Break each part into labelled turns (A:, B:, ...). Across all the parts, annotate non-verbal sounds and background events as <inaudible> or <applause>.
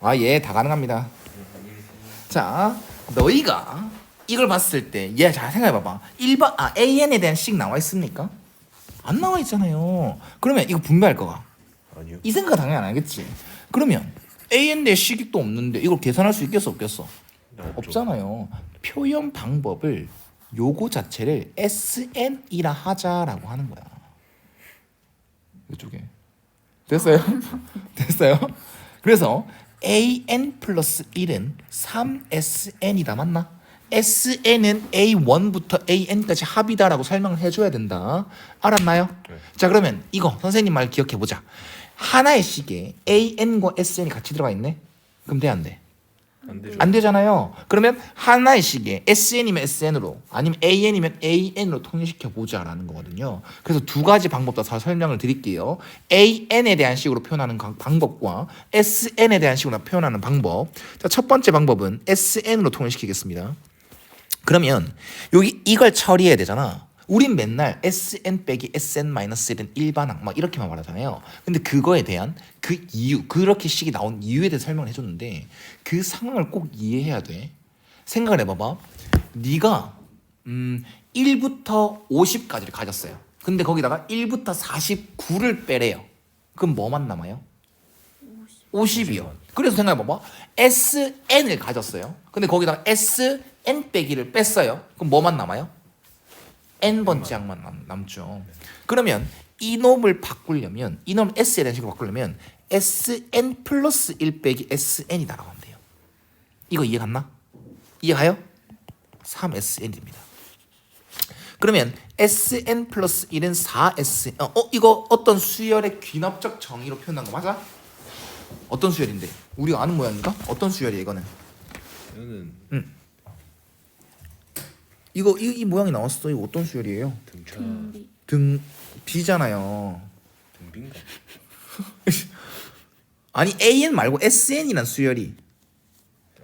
A: 아, 예, 다 가능합니다. 자, 너희가 이걸 봤을 때, 얘잘 생각해봐봐. 1번, 아, AN에 대한 식 나와 있습니까? 안 나와 있잖아요. 그러면 이거 분배할 거가.
B: 아니요.
A: 이 생각 당연히 안 하겠지. 그러면 AN 대 식이 또 없는데 이걸 계산할 수 있겠어, 없겠어? 없잖아요. 표현 방법을 요거 자체를 SN이라 하자라고 하는 거야. 이쪽에 됐어요? <laughs> 됐어요? 그래서 AN 플러스 1은 3SN이다 맞나? SN은 A1부터 AN까지 합이다라고 설명을 해줘야 된다. 알았나요?
B: 네.
A: 자 그러면 이거 선생님 말 기억해 보자. 하나의 식에 AN과 SN이 같이 들어가 있네. 그럼 돼 안 돼?
B: 안 되죠.
A: 안 되잖아요. 그러면 하나의 식에 SN이면 SN으로 아니면 AN이면 AN으로 통일시켜 보자라는 거거든요. 그래서 두 가지 방법 다 설명을 드릴게요. AN에 대한 식으로 표현하는 강- 방법과 SN에 대한 식으로 표현하는 방법. 자, 첫 번째 방법은 SN으로 통일시키겠습니다. 그러면 여기 이걸 처리해야 되잖아. 우린 맨날 SN 빼기 SN 마이너스 1은 일반항 막 이렇게만 말하잖아요. 근데 그거에 대한 그 이유, 그렇게 식이 나온 이유에 대해 설명을 해줬는데 그 상황을 꼭 이해해야 돼. 생각을 해봐봐. 네가 음 1부터 50까지를 가졌어요. 근데 거기다가 1부터 49를 빼래요. 그럼 뭐만 남아요? 50 이요. 그래서 생각해봐봐. SN을 가졌어요. 근데 거기다가 SN 빼기를 뺐어요. 그럼 뭐만 남아요? N번째 항만 남, 남죠. 그러면 이놈을 바꾸려면 이놈 s에 대한 식으로 바꾸려면 sn 플러스 1 빼기 sn이다라고 하면 돼요. 이거 이해 갔나? 이해 가요? 3sn입니다. 그러면 sn 플러스 1은 4sn 어, 어 이거 어떤 수열의 귀납적 정의로 표현한 거 맞아? 어떤 수열인데? 우리가 아는 모양인가? 어떤 수열이야 이거는?
B: 이거는
A: 이거 이, 이 모양이 나왔어. 이거 어떤 수열이에요?
B: 등차
C: 등비
A: 등 B잖아요.
B: 등빈가? <laughs>
A: 아니 AN 말고 SN이란 수열이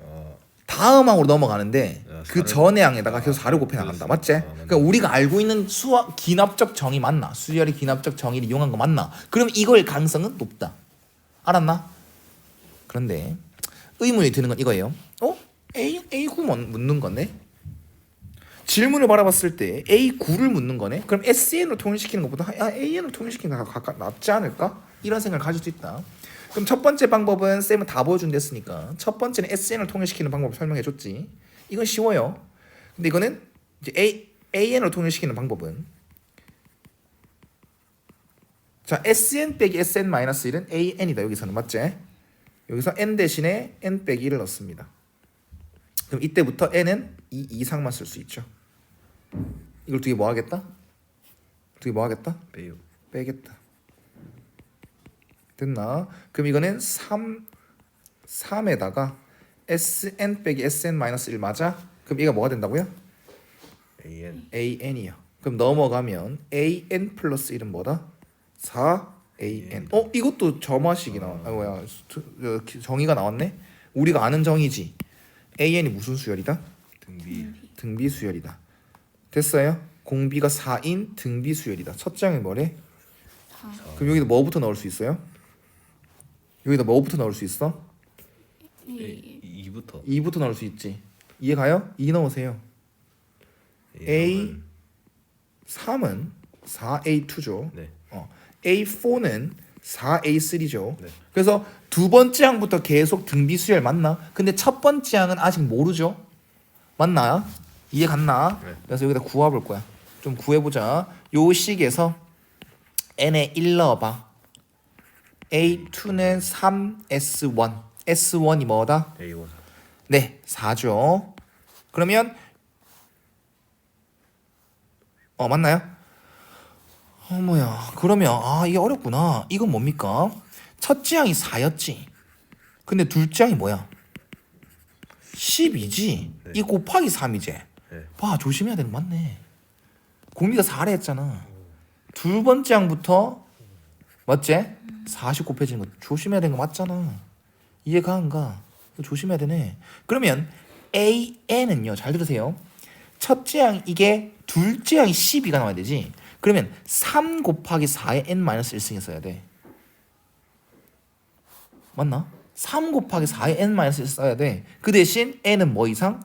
B: 아
A: 다음 항으로 넘어가는데
B: 야,
A: 그
B: 사를-
A: 전의 항에다가 계속
B: 아,
A: 4를 곱해 나간다. 맞지?
B: 아, 맞네.
A: 그러니까 우리가 알고 있는 수학 기납적 정의 맞나? 수열의 기납적 정의를 이용한 거 맞나? 그럼 이거의 가능성은 높다. 알았나? 그런데 의문이 드는 건 이거예요. 어? A A9 묻는 거네. 질문을 바라봤을 때 A9를 묻는 거네. 그럼 SN으로 통일시키는 것보다 아, AN으로 통일시키는 게 가까 낫지 않을까? 이런 생각을 가질 수 있다. 그럼 첫 번째 방법은 쌤은 다 보여준댔으니까 첫 번째는 SN을 통일시키는 방법을 설명해줬지. 이건 쉬워요. 근데 이거는 이제 A AN으로 통일시키는 방법은 자 SN 빼기 SN 마이너스 1은 AN이다 여기서는 맞지? 여기서 N 대신에 N 빼기 1을 넣습니다. 그럼 이때부터 N은 2 이상만 쓸 수 있죠. 이걸 두 개 뭐 하겠다? 두 개 뭐 하겠다?
B: 빼요.
A: 빼겠다. 됐나? 그럼 이거는 3 3에다가 SN 빼기 SN 마이너스 1 맞아? 그럼 얘가 뭐가 된다고요?
B: AN
A: AN이요. 그럼 넘어가면 AN 플러스 1은 뭐다? 4AN. 어 이것도 점화식이 나와. 아 뭐야 기- 정의가 나왔네. 우리가 아는 정의지. AN이 무슨 수열이다?
B: 등비
A: 등비 수열이다. 됐어요? 공비가 4인 등비 수열이다. 첫 장에 뭐래?
C: 다
A: 그럼 여기다 뭐부터 넣을 수 있어요? 여기다 뭐부터 넣을 수 있어?
C: 이
B: 2부터
A: 2부터 넣을 수 있지. 이해 가요? 2 넣으세요. A 3은 4A2죠.
B: 네.
A: 어. A4는 4A3죠.
B: 네.
A: 그래서 두 번째 항부터 계속 등비 수열 맞나? 근데 첫 번째 항은 아직 모르죠. 맞나요? 이해 갔나?
B: 네.
A: 그래서 여기다 구해 볼 거야. 좀 구해 보자. 요 식에서 n에 1 넣어 봐. A2는 3S1. S1이 뭐다?
B: A1
A: 네, 4죠. 그러면 어 맞나요? 어 뭐야? 그러면 아 이게 어렵구나. 이건 뭡니까? 첫째 항이 4였지. 근데 둘째 항이 뭐야? 10이지.
B: 네.
A: 이 곱하기 3이지.
B: 네.
A: 봐 조심해야 되는 거 맞네. 공비가 4래 했잖아. 두 번째 항부터 맞지? 40 곱해지는 거 조심해야 되는 거 맞잖아. 이해가 안 가? 조심해야 되네. 그러면 AN은요. 잘 들으세요. 첫째 항 이게 둘째 항이 12가 나와야 되지. 그러면 3 곱하기 4의 n-1승 써야 돼. 맞나? 3 곱하기 4에 n-1 써야 돼. 그 대신 n은 뭐 이상?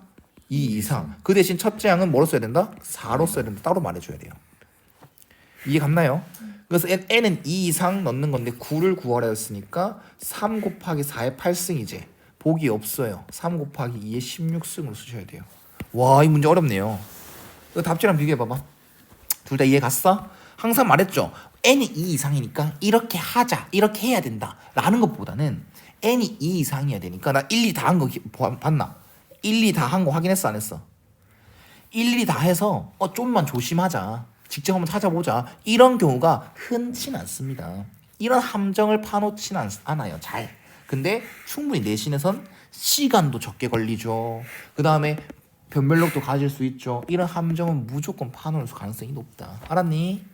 A: 2 이상. 그 대신 첫째 항은 뭐로 써야 된다? 4로 써야 된다. 따로 말해줘야 돼요. 이해 갔나요? 그래서 n은 2 이상 넣는 건데 9를 구하라 했으니까 3 곱하기 4의 8승이제. 복이 없어요. 3 곱하기 2의 16승으로 쓰셔야 돼요. 와, 이 문제 어렵네요. 이거 답지랑 비교해봐봐. 둘 다 이해 갔어? 항상 말했죠. n이 2 이상이니까 이렇게 하자, 이렇게 해야 된다. 라는 것보다는 n이 2 이상이어야 되니까 나 1, 2 다 한 거 봤나? 1, 2다한 거 확인했어, 안 했어? 1, 2다 해서 어 좀만 조심하자. 직접 한번 찾아보자. 이런 경우가 흔치 않습니다. 이런 함정을 파놓진 않, 않아요. 잘. 근데 충분히 내신에선 시간도 적게 걸리죠. 그 다음에 변별력도 가질 수 있죠. 이런 함정은 무조건 파놓을 가능성이 높다. 알았니?